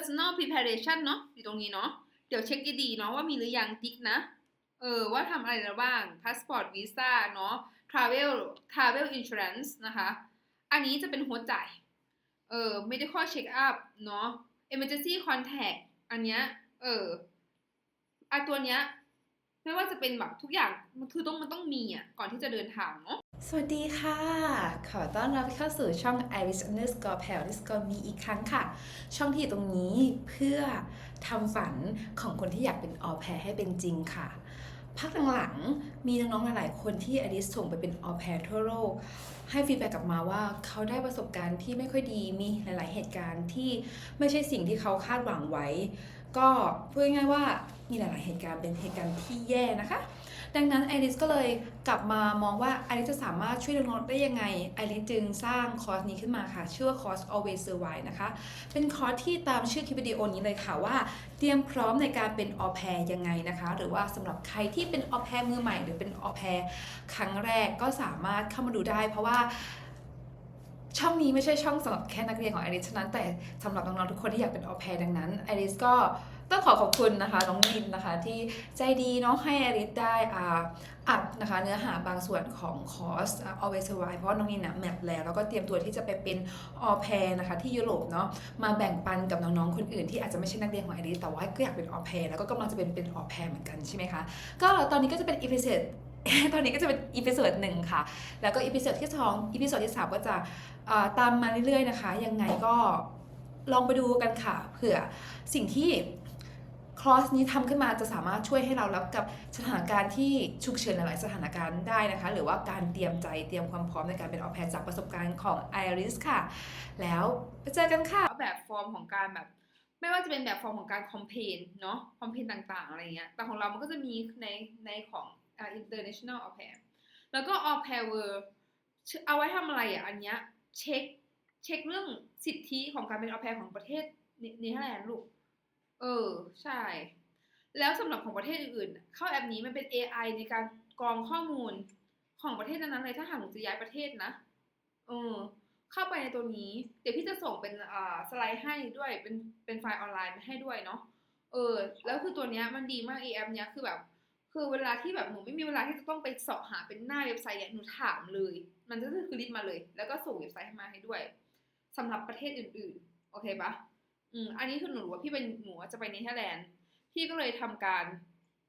personal preparation เนาะอยู่ตรงนี้เนาะเดี๋ยวเช็คดีๆเนาะว่ามีหรือยังติ๊กนะ เออ ว่าทำอะไรแล้วบ้าง passport visa เนาะ travel travel insurance นะคะ อันนี้จะเป็นหัวใจเออ medical check up เนาะ emergency contact อันเนี้ย เออไอะตัวเนี้ยไม่ว่าจะเป็นแบบทุกอย่างมันคือต้องมันต้องมีอะก่อนที่จะเดินทางเนาะ สวัสดีค่ะ ขอต้อนรับเข้าสู่ช่อง Iris underscore p a l underscore มีอีกครั้งค่ะ ช่องที่ตรงนี้เพื่อทำฝันของคนที่อยากเป็นออแพรให้เป็นจริงค่ะ พักหลังๆมีน้องๆ หลายๆ คนที่อลิสส่งไปเป็นออแพรทั่วโลก ให้ฟีดแบ็กกลับมาว่าเขาได้ประสบการณ์ที่ไม่ค่อยดี มีหลายๆ เหตุการณ์ที่ไม่ใช่สิ่งที่เขาคาดหวังไว้ ก็พูดง่ายๆว่ามีหลายๆ เหตุการณ์เป็นเหตุการณ์ที่แย่นะคะ ดังนั้นไอริสก็เลยกลับมามองว่าไอริสจะสามารถช่วยน้องๆได้ยังไงไอริสจึงสร้างคอร์สนี้ขึ้นมาค่ะ ชื่อว่าคอร์ส always survive นะคะ เป็นคอร์สที่ตามชื่อคลิปวิดีโอนี้เลยค่ะว่า เตรียมพร้อมในการเป็นออแพรยังไงนะคะ หรือว่าสำหรับใครที่เป็นออแพรมือใหม่ หรือเป็นออแพรครั้งแรกก็สามารถเข้ามาดูได้ เพราะว่าช่องนี้ไม่ใช่ช่องสำหรับแค่นักเรียนของไอริสเท่านั้นแต่สำหรับน้องๆทุกคนที่อยากเป็นออแพรดังนั้นไอริสก็ ต้องขอขอบคุณนะคะน้องลินนะคะที่ใจดีเน้องให้อริสได้อ่าอัดนะคะเนื้อหาบางส่วนของคอร์ส always survive เพราะน้องลินนะแมปแล้วแล้วก็เตรียมตัวที่จะไปเป็นออแพรนะคะที่ยุโรปเนาะมาแบ่งปันกับน้องๆคนอื่นที่อาจจะไม่ใช่นักเรียนของไอริสแต่ว่าก็อยากเป็นออแพรแล้วก็กำลังจะเป็นเป็นออแพรเหมือนกันใช่ไหมคะ ก็ตอนนี้ก็จะเป็นอีพิเศษตอนนี้ก็จะเป็นอีพิโซดหนึ่งค่ะ แล้วก็อีพิโซดที่สองอีพิโซดที่สามก็จะตามมาเรื่อยๆนะคะ ยังไงก็ลองไปดูกันค่ะ เผื่อสิ่งที่ คลอสนี้ทำขึ้นมาจะสามารถช่วยให้เรารับกับสถานการณ์ที่ฉุกเฉินหลายๆสถานการณ์ได้นะคะ หรือว่าการเตรียมใจเตรียมความพร้อมในการเป็นออแพรจากประสบการณ์ของไอริสค่ะ แล้วไปเจอกันค่ะแบบฟอร์มของการแบบไม่ว่าจะเป็นแบบฟอร์มของการคอมเพนเนาะคอมเพนต่างๆ อะไรเงี้ย แต่ของเรามันก็จะมีในในของอ่า international au pair แล้วก็ au pair world เอาไว้ทำอะไรอะ อันเนี้ยเช็คเช็คเรื่องสิทธิของการเป็น au pair ของประเทศเนเนเธอร์แลนด์ลูก เออ ใช่ แล้วสำหรับของประเทศอื่นๆ เข้าแอปนี้มันเป็น AI ในการกรองข้อมูลของประเทศนั้นๆเลยถ้าหากหนูจะย้ายประเทศนะเออ เข้าไปในตัวนี้ เดี๋ยวพี่จะส่งเป็นอ่าสไลด์ให้ด้วยเป็นเป็นไฟล์ออนไลน์มาให้ด้วยเนาะเออ แล้วคือตัวเนี้ยมันดีมากไอแอเนี้ยคือแบบคือเวลาที่แบบหนูไม่มีเวลาที่จะต้องไปเสาะหาเป็นหน้าเว็บไซต์เนี่ยหนูถามเลย มันก็คือลิสต์มาเลย แล้วก็ส่งเว็บไซต์ให้มาให้ด้วยสำหรับประเทศอื่นๆ โอเคปะ อืมอันนี้คือหนูรู้ว่าพี่เป็นหนูจะไปเนเธอร์แลนด์พี่ก็เลยทำการ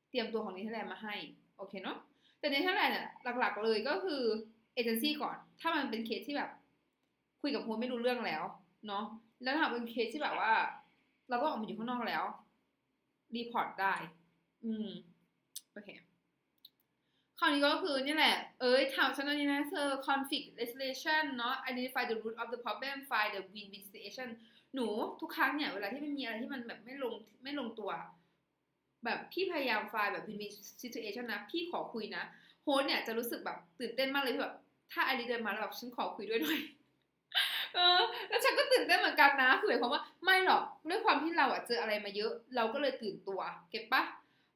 เตรียมตัวของเนเธอร์แลนด์มาให้ โอเคเนาะแต่เนเธอร์แลนด์เนี่ยหลัก ๆ เลยก็คือเอเจนซี่ก่อน ถ้ามันเป็นเคสที่แบบ คุยกับคนไม่รู้เรื่องแล้ว เนาะแล้วถ้าเป็นเคสที่แบบว่า เราก็ออกมาอยู่ข้างนอกแล้วรีพอร์ตได้ อืมโอเคคราวนี้ก็คือนี่แหละ เอ้ยถามฉันนนี้นะเธอ conflict resolution เนาะ identify the root of the problem find the win-win situation หนูทุกครั้งเนี่ยเวลาที่มันมีอะไรที่มันแบบไม่ลงไม่ลงตัว แบบพี่พยายาม find แบบ win-win situation นะ พี่ขอคุยนะ โฮสเนี่ยจะรู้สึกแบบตื่นเต้นมากเลยที่แบบถ้าไอรีเดินมาแล้วแบบฉันขอคุยด้วยหน่อยเออแล้วฉันก็ตื่นเต้นเหมือนกันนะคือหมายความว่าไม่หรอกด้วยความที่เราอะเจออะไรมาเยอะ เราก็เลยตื่นตัว เก็ตปะ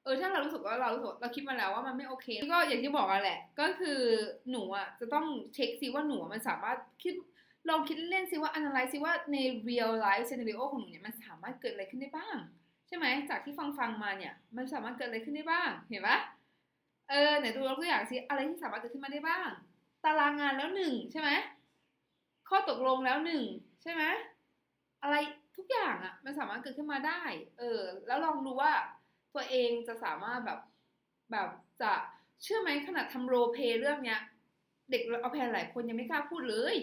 เออถ้าเรารู้สึกว่าเรารู้สึกเราคิดมาแล้วว่ามันไม่โอเค ก็อย่างที่บอกอะแหละ ก็คือหนูอะจะต้องเช็คซิว่าหนูมันสามารถคิด ลองคิดเล่นซิว่า analyze ซิว่าใน real life scenario ของหนูเนี่ยมันสามารถเกิดอะไรขึ้นได้บ้าง ใช่ไหมจากที่ฟังฟังมาเนี่ย มันสามารถเกิดอะไรขึ้นได้บ้าง เห็นปะเออไหนดูตัวอย่างซิอะไรที่สามารถเกิดขึ้นมาได้บ้าง ตารางงานแล้วหนึ่งใช่ไหมข้อตกลงแล้วหนึ่งใช่ไหมอะไรทุกอย่างอะ่ะ มันสามารถเกิดขึ้นมาได้ เออ แล้วลองดูว่า ตัวเองจะสามารถแบบแบบจะเชื่อไหมขนาดทำโรเพย์เรื่องเนี้ย เด็กเอาแพนหลายคนยังไม่กล้าพูดเลย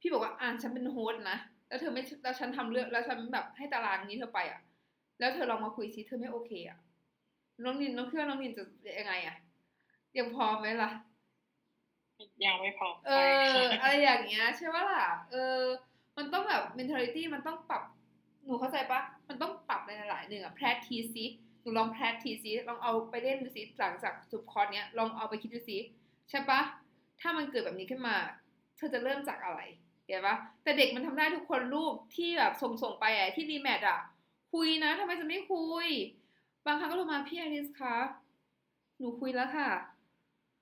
พี่บอกว่าอ่านฉันเป็นโฮสต์นะ แล้วเธอไม่แล้วฉันทำเรื่องแล้วฉันแบบให้ตารางนี้เธอไปอะ่ะ แล้วเธอลองมาคุยซิเธอไม่โอเคอะ่ะ น้องนินน้องเชื่อน้องนินจะยังไงอะ่ะ ยังพอไหมล่ะ ยังไม่พร้อมเออ อะไรอย่างเงี้ยใช่ปะล่ะ เออ มันต้องแบบ mentality มันต้องปรับ หนูเข้าใจปะ มันต้องปรับในหลายๆหนึ่งอะ practice ซิหนูลอง practice ซิลองเอาไปเล่นดูซิหลังจากจบคอร์สเนี้ย ลองเอาไปคิดดูซิใช่ปะ ถ้ามันเกิดแบบนี้ขึ้นมา เธอจะเริ่มจากอะไร เห็นปะแต่เด็กมันทำได้ทุกคนลูกที่แบบส่งส่งไปอะที่รีแมทอะคุยนะทำไมจะไม่คุย บางครั้งก็โทรมาพี่ไอริสคะหนูคุยแล้วค่ะ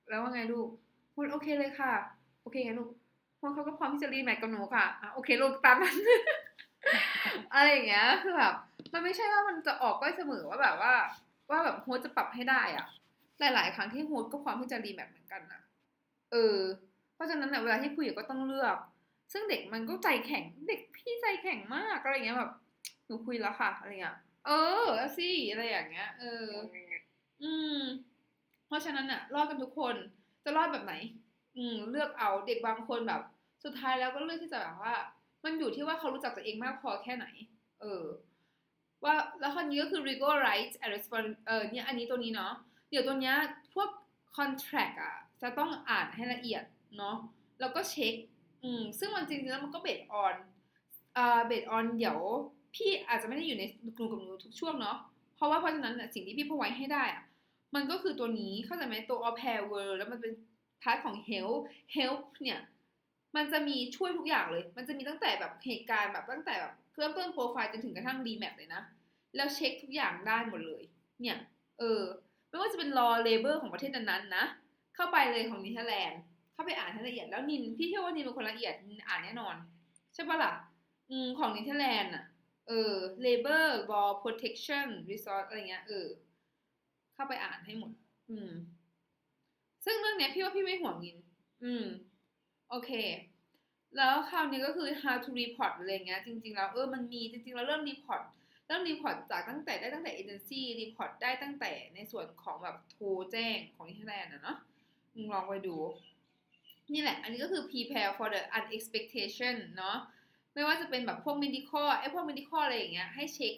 แล้วว่าไงลูกคุณโอเคเลยค่ะ โอเคไงลูกพวกเขาก็พร้อมที่จะรีแมทกับหนูค่ะอะ โอเคลูกตามนั้นอะไรอย่างเงี้ยคือแบบมันไม่ใช่ว่ามันจะออกก้อยเสมอว่าแบบว่า ว่าแบบโฮสจะปรับให้ได้อะ หลาย ๆ ครั้งที่โฮสก็ความที่จะรีแมปเหมือนกันนะเออเพราะฉะนั้นเนี่ยเวลาที่คุยก็ต้องเลือก ซึ่งเด็กมันก็ใจแข็ง เด็กพี่ใจแข็งมากอะไรเงี้ยแบบหนูคุยแล้วค่ะอะไรเงี้ยเออสิอะไรอย่างเงี้ย เออ อืม เพราะฉะนั้นน่ะรอดกันทุกคน จะรอดแบบไหน อืม เลือกเอาเด็กบางคนแบบ สุดท้ายแล้วก็เลือกที่จะแบบว่า มันอยู่ที่ว่าเขารู้จักตัวเองมากพอแค่ไหน เออ ว่าแล้วคนนี้ก็คือ legal rights and respons เออเนี่ยอันนี้ตัวนี้เนาะเดี๋ยวตัวเนี้ยพวก contract อะจะต้องอ่านให้ละเอียดเนาะแล้วก็เช็ค อืมซึ่งมันจริงๆแล้วมันก็เบสออนอ่าเบสออนเดี๋ยว พี่อาจจะไม่ได้อยู่ในกลุ่มกับหนูทุกช่วงเนาะเพราะว่าเพราะฉะนั้นสิ่งที่พี่พอไว้ให้ได้อะมันก็คือตัวนี้เข้าใจไหมตัว au pair world แล้วมันเป็นพาร์ทของ health help เนี่ยมันจะมีช่วยทุกอย่างเลย มันจะมีตั้งแต่แบบเหตุการณ์แบบตั้งแต่แบบเริ่มต้นโปรไฟล์จนถึงกระทั่ง remap เลยนะ แล้วเช็คทุกอย่างได้หมดเลย เนี่ย เออ ไม่ว่าจะเป็น law labor ของประเทศนั้นๆนะ เข้าไปเลยของนิเธอร์แลนด์ เข้าไปอ่านให้ละเอียดแล้วนินพี่เชื่อว่านินเป็นคนละเอียดอ่านแน่นอน ใช่ปะล่ะ อืมของนิเธอร์แลนด์อะ เออ labor law protection resource อะไรเงี้ยเออ เข้าไปอ่านให้หมด อืม ซึ่งเรื่องเนี้ยพี่ว่าพี่ไม่ห่วงนิน อืม โอเค แล้วคราวนี้ก็คือ how to report อะไรเงี้ยจริงๆแล้วเออมันมีจริงๆแล้วเริ่ม report เริ่ม report จากตั้งแต่ได้ตั้งแต่ agency report ได้ตั้งแต่ในส่วนของแบบโทรแจ้งของนิเธอร์แลนด์อะเนาะมึงลองไปดู นี่แหละ อันนี้ก็คือ prepare for the unexpectation เนาะไม่ว่าจะเป็นแบบพวก medical ไอ้พวก medical อะไรอย่างเงี้ยให้เช็ค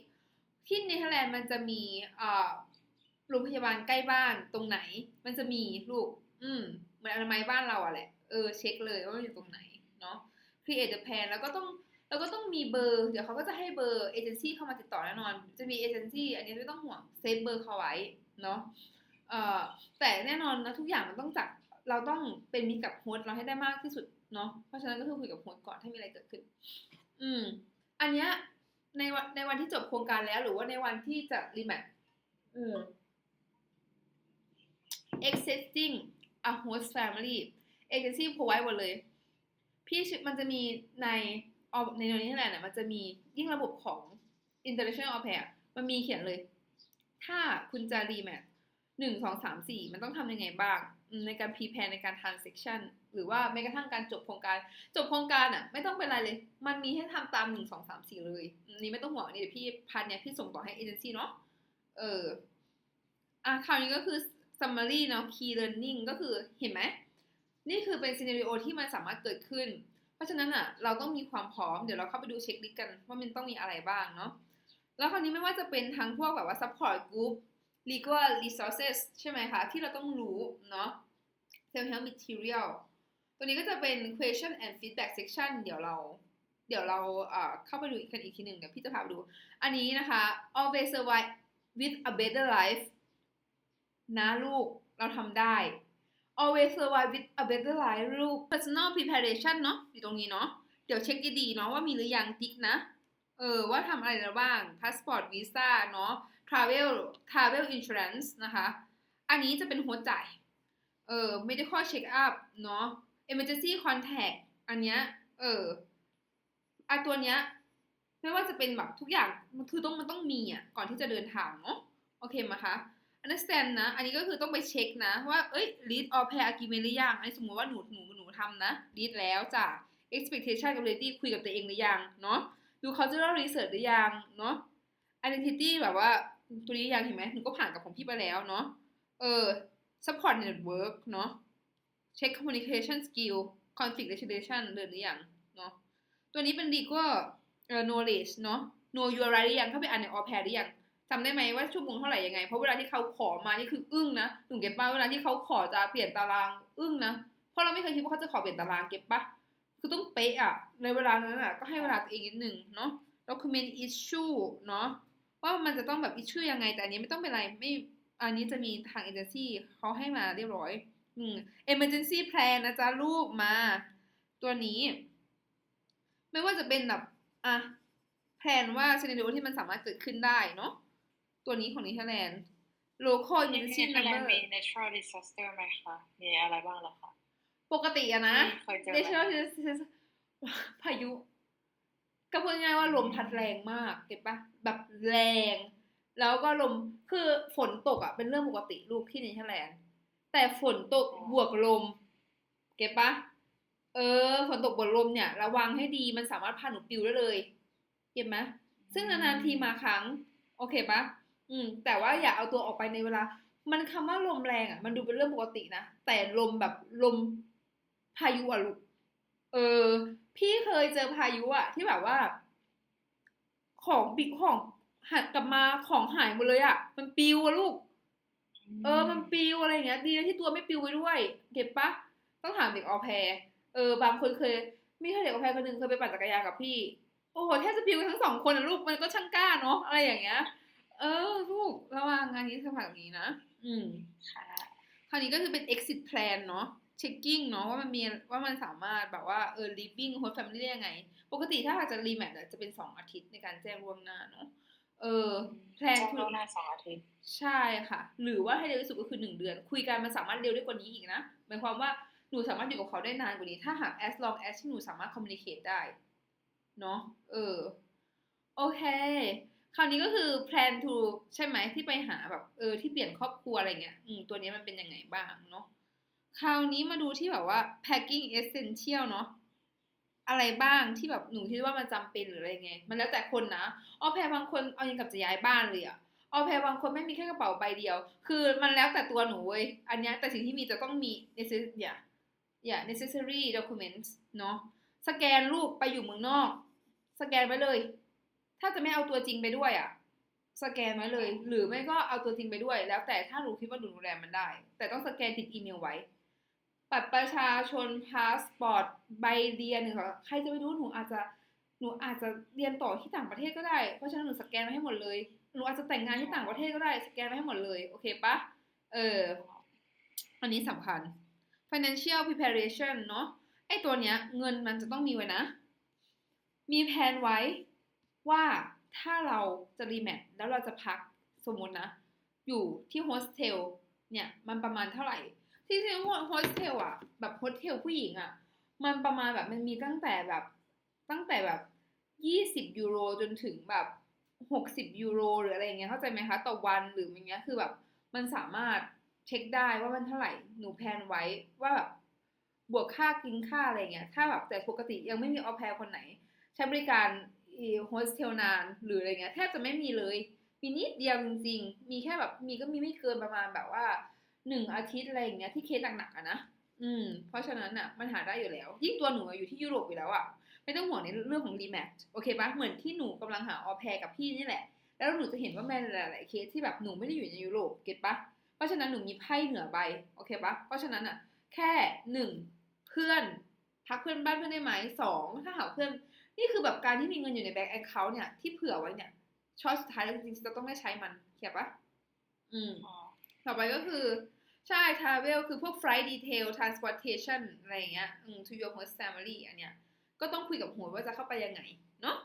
ที่เนเธอร์แลนด์มันจะมีอ่าโรงพยาบาลใกล้บ้านตรงไหน มันจะมีลูก อืมเหมือนอนามัยบ้านเราอะแหละ เออเช็คเลยว่ามันอยู่ตรงไหนเนาะ create the plan แล้วก็ต้องแล้วก็ต้องมีเบอร์ เดี๋ยวเขาก็จะให้เบอร์เอเจนซี่เข้ามาติดต่อแน่นอน จะมีเอเจนซี่อันนี้ไม่ต้องห่วงเซฟเบอร์เขาไว้เนาะเอ่อแต่แน่นอนนะทุกอย่างมันต้องจัด เราต้องเป็นมิตรกับโฮสต์เราให้ได้มากที่สุดเนาะเพราะฉะนั้นก็คือคุยกับโฮสต์ก่อนถ้ามีอะไรเกิดขึ้น อืม อันเนี้ยในวันในวันที่จบโครงการแล้ว หรือว่าในวันที่จะรีแมทอืม existing a host family agency provide หมดเลย พี่ชมันจะมีในออในนี้แหละเนี่ยมันจะมียิ่งระบบของ international au pair มันมีเขียนเลย ถ้าคุณจะรีแมทหนึ่งสองสามสี่มันต้องทำยังไงบ้าง ในการ prepare ในการ transaction หรือว่าแม้กระทั่งการจบโครงการ จบโครงการอะ ไม่ต้องเป็นไรเลย มันมีให้ทำตามหนึ่งสองสามสี่เลยนี่ไม่ต้องห่วงนี่เดี๋ยวพี่พันเนี้ยพี่ส่งต่อให้เอเจนซี่เนาะเอออะคราวนี้ก็คือ summary เนาะ key learning ก็คือเห็นไหม นี่คือเป็นซีนารีโอที่มันสามารถเกิดขึ้น เพราะฉะนั้นอะ เราต้องมีความพร้อมเดี๋ยวเราเข้าไปดูเช็คลิสต์กันว่ามันต้องมีอะไรบ้างเนาะแล้วคราวนี้ไม่ว่าจะเป็นทั้งพวกแบบว่า support group legal resources ใช่ไหมคะ ที่เราต้องรู้เนาะ self help material ตัวนี้ก็จะเป็น question and feedback section เดี๋ยวเรา เดี๋ยวเราเอ่อเข้าไปดูอีกันอีกทีหนึ่งเดี๋ยวพี่จะพาไปดู อันนี้นะคะ always survive with a better life นะลูกเราทำได้ always survive with a better life ลูก personal preparation เนาะอยู่ตรงนี้เนาะเดี๋ยวเช็คดีๆเนาะว่ามีหรือยังติ๊กนะ เออว่าทำอะไรแล้วบ้าง passport visa เนาะ travel travel insurance นะคะ อันนี้จะเป็นหัวจ่าย เออ medical check up เนาะ emergency contact อันเนี้ย เอออะตัวเนี้ยไม่ว่าจะเป็นแบบทุกอย่างมันคือต้องมันต้องมีอะก่อนที่จะเดินทางเนาะโอเคไหมคะ understand นะ อันนี้ก็คือต้องไปเช็คนะ ว่าเอ้ย read or pair agreement หรือยังอันนี้สมมติว่าหนูหนูหนูทำนะ read แล้วจ้ะ expectation กับ reality คุยกับตัวเองหรือยังเนาะดู cultural research หรือยังเนาะ identity แบบว่า ตัวนี้ยังเห็นไหมหนูก็ผ่านกับของพี่ไปแล้วเนาะเออ support network เนาะเช็ค communication skill conflict resolution เดินหรือยังเนาะตัวนี้เป็น legal เอ่อ knowledge เนาะ know your right หรือยังเข้าไปอ่านใน au pair หรือยังจำได้ไหมว่าชั่วโมงเท่าไหร่ยังไง เพราะเวลาที่เขาขอมานี่คืออึ้งนะหนูเก็บป้าเวลาที่เขาขอจะเปลี่ยนตารางอึ้งนะเพราะเราไม่เคยคิดว่าเขาจะขอเปลี่ยนตารางเก็บปะคือต้องเป๊ะอะในเวลานั้นอะก็ให้เวลาตัวเองนิดหนึ่งเนาะ document issue เนาะ ว่ามันจะต้องแบบ issue ยังไง แต่อันนี้ไม่ต้องเป็นไรไม่อันนี้จะมีทางเอเจนซี่เขาให้มาเรียบร้อย อืม emergency plan นะจ๊ะลูกมา ตัวนี้ ไม่ว่าจะเป็นแบบอะแผนว่าซีนารีโอที่มันสามารถเกิดขึ้นได้เนาะตัวนี้ของนิเธอร์แลนด์ local ที่ emergency เนเธอร์แลน number ด์มี natural disaster ไหมคะมีอะไรบ้างล่ะคะปกติอะนะเคยเจอไหม natural disaster พายุ ก็พูดง่ายว่าลมพัดแรงมากเก็ตปะแบบแรง แล้วก็ลมคือฝนตกอะเป็นเรื่องปกติลูกที่เนเธอร์แลนด์แต่ฝนตกบวกลม เก็ตปะเออฝนตกบวกลมเนี่ย ระวังให้ดีมันสามารถพาหนูปิวได้เลย เก็ตไหมซึ่งนานๆทีมาครั้ง โอเคปะอืม แต่ว่าอย่าเอาตัวออกไปในเวลา มันคำว่าลมแรงอะ มันดูเป็นเรื่องปกตินะแต่ลมแบบลมพายุอะลูกเออ พี่เคยเจอพายุอะที่แบบว่า ของปิกของหักกลับมาของหายหมดเลยอะมันปลิวอะลูก เออ มันปลิวอะไรอย่างเงี้ย ดีนะที่ตัวไม่ปลิวไปด้วย เก็บปะต้องถามเด็กออแพรเออบางคนเคย มีเด็กออแพรคนหนึ่งเคยไปปั่นจักรยานกับพี่ โอ้โหแทบจะปลิวทั้งสองคนนะลูกมันก็ช่างกล้าเนาะอะไรอย่างเงี้ย เออ ลูกระวังงานนี้สมัครนี้นะอืมค่ะคราวนี้ก็คือเป็น exit plan เนาะ checking เนาะว่ามันมีว่ามันสามารถแบบว่าเออ living host family ได้ยังไง ปกติถ้าหากจะ rematch อะจะเป็นสองอาทิตย์ในการแจ้งล่วงหน้าเนาะเออแพลนแจ้งคือล่วงหน้าสองอาทิตย์ใช่ค่ะ หรือว่าให้เร็วที่สุดก็คือหนึ่งเดือน คุยกันมันสามารถเร็วได้กว่านี้อีกนะหมายความว่าหนูสามารถอยู่กับเขาได้นานกว่านี้ถ้าหาก as long as ที่หนูสามารถ communicate ได้เนาะเออ โอเค คราวนี้ก็คือ plan to ใช่ไหมที่ไปหาแบบเออที่เปลี่ยนครอบครัวอะไรเงี้ย อืมตัวนี้มันเป็นยังไงบ้างเนาะ คราวนี้มาดูที่แบบว่า packing essential เนาะอะไรบ้างที่แบบหนูคิดว่ามันจำเป็นหรืออะไรไง มันแล้วแต่คนนะออแพรบางคนเอายังกับจะย้ายบ้านเลยอะออแพรบางคนไม่มีแค่กระเป๋าใบเดียว คือมันแล้วแต่ตัวหนูเว้ย อันนี้แต่สิ่งที่มีจะต้องมี necess อย่าอย่า necessary documents เนาะสแกนรูปไปอยู่เมืองนอก สแกนไว้เลย ถ้าจะไม่เอาตัวจริงไปด้วยอะสแกนไว้เลย หรือไม่ก็เอาตัวจริงไปด้วย แล้วแต่ถ้าหนูคิดว่าหนูดูแลมันได้ แต่ต้องสแกนติดอีเมลไว้ บัตรประชาชนพาสปอร์ตใบเรียนหนึ่งค่ะใครจะไปรู้หนูอาจจะหนูอาจจะเรียนต่อที่ต่างประเทศก็ได้ เพราะฉะนั้นหนูสแกนไว้ให้หมดเลย หนูอาจจะแต่งงานที่ต่างประเทศก็ได้ สแกนไว้ให้หมดเลย โอเคปะ เออ อันนี้สำคัญ financial preparation เนาะ ไอตัวเนี้ย เงินมันจะต้องมีไว้นะ มีแผนไว้ว่าถ้าเราจะรีแมทแล้วเราจะพักสมมตินะ อยู่ที่โฮสเทลเนี่ย มันประมาณเท่าไหร่ ที่จริงๆโฮสเทลอะแบบโฮสเทลผู้หญิงอะมันประมาณแบบมันมีตั้งแต่แบบ ตั้งแต่แบบยี่สิบยูโรจนถึงแบบหกสิบยูโรหรืออะไรเงี้ยเข้าใจไหมคะ ต่อวันหรืออย่างเงี้ยคือแบบ มันสามารถเช็คได้ว่ามันเท่าไหร่หนูแพนไว้ว่าแบบบวกค่ากินค่าอะไรเงี้ย ถ้าแบบแต่ปกติยังไม่มีออแพรคนไหน ใช้บริการโฮสเทลนานหรืออะไรเงี้ยแทบจะไม่มีเลย มีนิดเดียวจริงๆ มีแค่แบบมีก็มีไม่เกินประมาณแบบว่า หนึ่งอาทิตย์อะไรอย่างเงี้ยที่เคสหนักๆอะนะอืม เพราะฉะนั้นอะมันหาได้อยู่แล้ว ยิ่งตัวหนูอะอยู่ที่ยุโรปอยู่แล้วอะไม่ต้องห่วงในเรื่องของรีแมทโอเคปะเหมือนที่หนูกำลังหาออแพรกับพี่นี่แหละ แล้วหนูจะเห็นว่าแม่หลายๆเคสที่แบบหนูไม่ได้อยู่ในยุโรปเก็ตปะเพราะฉะนั้นหนูมีไพ่เหนือใบโอเคปะเพราะฉะนั้นอะแค่หนึ่งเพื่อนพักเพื่อนบ้านเพื่อนได้ไหมสองถ้าหาเพื่อนนี่คือแบบการที่มีเงินอยู่ในแบงก์แอคเคาท์เนี่ยที่เผื่อไว้เนี่ยช้อยสุดท้ายแล้วจริงๆจะต้องได้ใช้มันเขียนปะอืมอ๋อต่อไปก็คือ ใช่ travel คือพวก flight detail transportation อะไรอย่างเงี้ยอืม to your host family อันเนี้ย ก็ต้องคุยกับหัวว่าจะเข้าไปยังไง เนาะ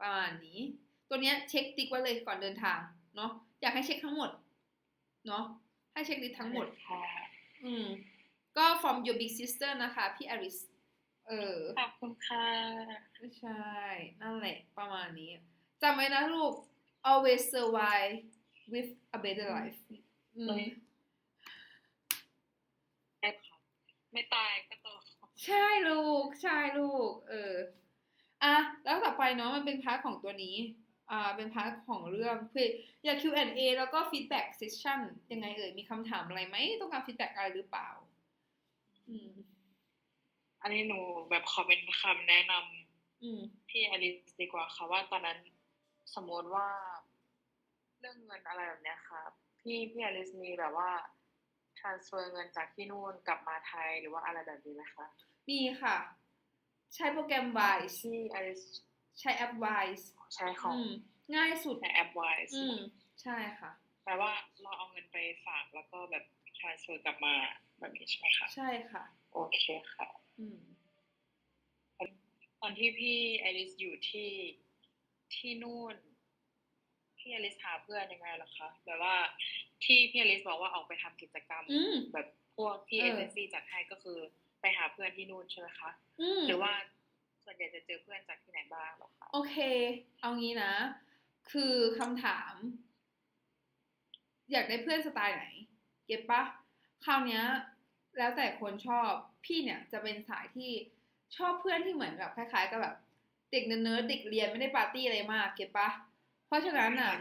ประมาณนี้ ตัวเนี้ยเช็คติ๊กไว้เลยก่อนเดินทาง เนาะอยากให้เช็คทั้งหมด เนาะให้เช็คลิสต์ทั้งหมดค่ะอืม ก็ from your big sister นะคะ พี่อริส เออ ขอบคุณค่ะไม่ใช่ นั่นแหละ ประมาณนี้จำไว้นะลูก always survive with a better life อืม ได้ค่ะไม่ตายก็โตใช่ลูก ใช่ลูก เอออะแล้วต่อไปเนาะมันเป็นพาร์ทของตัวนี้ อ่า เป็นพาร์ทของเรื่องคืออยาก Q&A แล้วก็ feedback session ยังไงเอ่ย มีคำถามอะไรไหม ต้องการ feedback อะไรหรือเปล่า อืม อันนี้หนูแบบขอเป็นคำแนะนอืมำพี่อลิสดีกว่าค่ะว่าตอนนั้นสมมติว่า เรื่องเงินอะไรแบบเนี้ยค่ะ พี่พี่อลิสมีแบบว่า transfer เงินจากที่นู่นกลับมาไทยหรือว่าอะไรแบบนี้ไหมคะ มีค่ะ ใช้โปรแกรม Wise ที่อลิสใช้แอป Wise ใช้ของอืมง่ายสุดในแอป Wise อืมใช่ค่ะแปลว่าเราเอาเงินไปฝากแล้วก็แบบ transfer กลับมาแบบนี้ใช่ไหมคะใช่ค่ะ โอเคค่ะ อืมตอนที่พี่ไอริสอยู่ที่ที่นู่นพี่ไอริสหาเพื่อนยังไงล่ะคะแบบว่า ที่พี่ไอริสบอกว่าออกไปทำกิจกรรมอืมแบบพวกที่เอเออเจนซี่จัดให้ก็คือไปหาเพื่อนที่นู่นใช่ไหมคะอืมหรือว่าส่วนวนใหญ่จะเจอเพื่อนจากที่ไหนบ้างเหรอคะโอเค เอางี้นะ คือคำถาม อยากได้เพื่อนสไตล์ไหน เก็ตปะคราวเนี้ย แล้วแต่คนชอบพี่เนี่ยจะเป็นสายที่ชอบเพื่อนที่เหมือนแบบคล้ายๆกับแบบ เด็กเนิร์ดๆเด็กเรียนไม่ได้ปาร์ตี้อะไรมาก เก็ตปะเพราะฉะนั้นอะ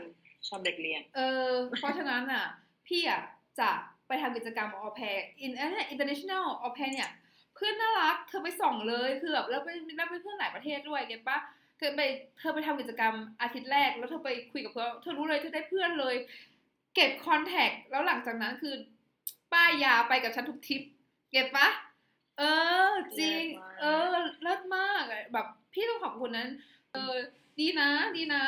ชอบเด็กเรียน เออ เพราะฉะนั้นอะ พี่อะจะไปทำกิจกรรมออแพร์อินอันเนี้ย international ออแพร์เนี่ย เพื่อนน่ารัก เธอไปส่องเลยคือแบบแล้วเป็นแล้วเป็นเพื่อนหลายประเทศด้วยเก็ตปะเธอไปเธอไปทำกิจกรรมอาทิตย์แรก แล้วเธอไปคุยกับเพื่อนเธอรู้เลยเธอได้เพื่อนเลย เก็บคอนแทคแล้วหลังจากนั้นคือป้ายยาไปกับฉันทุกทริป เก็บปะเออ จริงเลิศมากเออเลิศมากอะแบบพี่ต้องขอบคุณนั้น เออ ดีนะ ดีนะ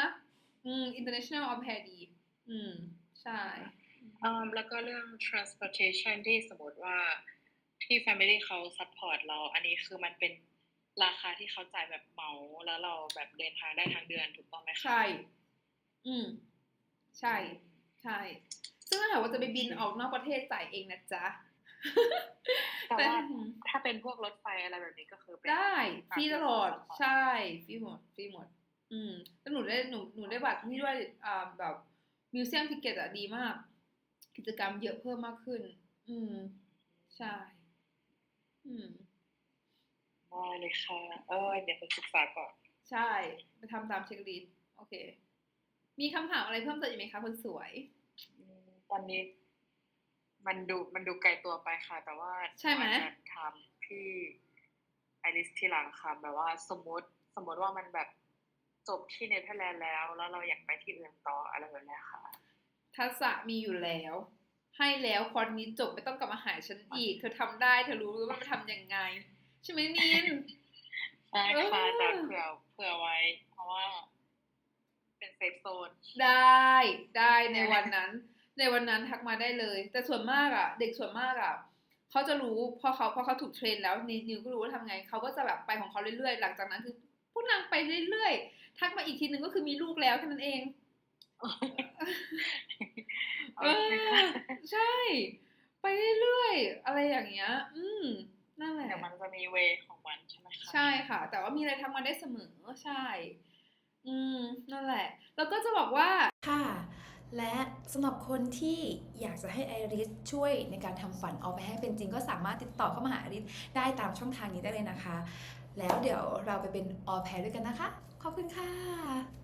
อืม international au pair ดีอืม ใช่อืมแล้วก็เรื่อง transportation ที่สมมติว่าที่ family เขา support เรา อันนี้คือมันเป็นราคาที่เขาจ่ายแบบเหมาแล้วเราแบบเดินทางได้ทางเดือนถูกต้องไหมคะใช่ อืม ใช่ ใช่ ซึ่งถ้าหากว่าจะไปบินออกนอกประเทศจ่ายเองนะจ๊ะ แต่ว่าอืมถ้าเป็นพวกรถไฟอะไรแบบนี้ก็คือเป็นได้ฟรีตลอด support ใช่ฟรีหมดฟรีหมด อืมแล้วหนูได้หนูหนูได้บัตรนี่ด้วยอ่าแบบมิวเซียมทิเกตอะดีมาก กิจกรรมเยอะเพิ่มมากขึ้น อืม ใช่ อืมได้เลยค่ะ เออเดี๋ยวไปศึกษาก่อน ใช่ ไปทำตามเช็คลิสต์โอเค มีคำถามอะไรเพิ่มเติมอีกไหมคะคนสวยอืมตอนนี้ มันดูมันดูไกลตัวไปค่ะ แต่ว่าใช่ไหมนูอาจจะถามพี่ไอริสทีหลังค่ะแบบว่าสมมติสมมติว่ามันแบบ จบที่เนเธอร์แลนด์แล้ว แล้วเราอยากไปที่อื่นต่ออะไรแบบเนี้ยค่ะ ทักษะมีอยู่แล้ว ให้แล้วคอร์สนี้จบไม่ต้องกลับมาหาฉันอีก เธอทำได้เธอรู้ว่ามันทำยังไง ใช่ไหมนินใช่ค่ะเออแต่เผื่อเผื่อไว้ เพราะว่า เป็นเซฟโซนได้ได้ในวันนั้น ในวันนั้นทักมาได้เลย แต่ส่วนมากอะ เด็กส่วนมากอะเขาจะรู้พอเขาพอเขาถูกเทรนแล้วนินิวก็รู้ว่าทำไงเขาก็จะแบบไปของเขาเรื่อยๆ หลังจากนั้นคือพูดนางไปเรื่อยๆ ทักมาอีกทีนึงก็คือมีลูกแล้วแค่นั้นเองโอเอเคอค่ะใช่ ไปเรื่อยๆอะไรอย่างเงี้ย อืมนั่นแหละเดี๋ยวมันจะมีเวของมันใช่ไหมคะใช่ค่ะ แต่ว่ามีอะไรทำมาได้เสมอใช่ อืมนั่นแหละ แล้วก็จะบอกว่าค่ะ และสำหรับคนที่อยากจะให้ไอริสช่วยในการทำฝันออกไปให้เป็นจริง ก็สามารถติดต่อเข้ามาหาไอริสได้ตามช่องทางนี้ได้เลยนะคะ แล้วเดี๋ยวเราไปเป็นออแพรด้วยกันนะคะ ขอบคุณค่ะ